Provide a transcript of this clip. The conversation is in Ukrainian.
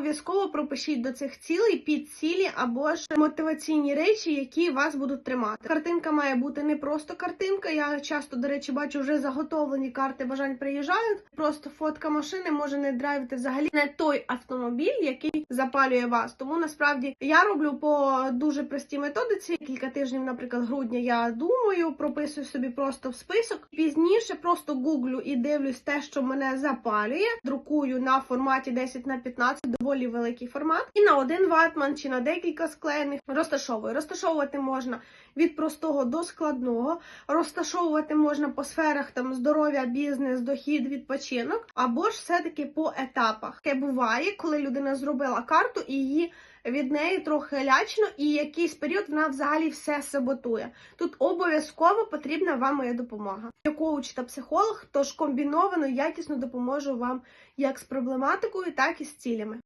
обов'язково пропишіть до цих цілей підцілі або ж мотиваційні речі, які вас будуть тримати. Картинка має бути не просто картинка. Я часто, до речі, бачу вже заготовлені карти бажань приїжджають. Просто фотка машини може не драйвити взагалі не той автомобіль, який запалює вас. Тому насправді я роблю по дуже простій методиці. Кілька тижнів, наприклад, грудня я думаю, прописую собі просто в список. Пізніше просто гуглю і дивлюсь те, що мене запалює. Друкую на форматі 10 на 15, доволі великий формат. І на один ватман чи на декілька склеєних розташовую. Розташовувати можна від простого до складного. Розташовувати можна по сферах там здоров'я, бізнес, дохід, відпочинок, або ж все-таки по етапах. Таке буває, коли людина зробила карту і її від неї трохи лячно, і якийсь період вона взагалі все саботує. Тут обов'язково потрібна вам моя допомога. Я коуч та психолог, тож комбіновано якісно допоможу вам як з проблематикою, так і з цілями.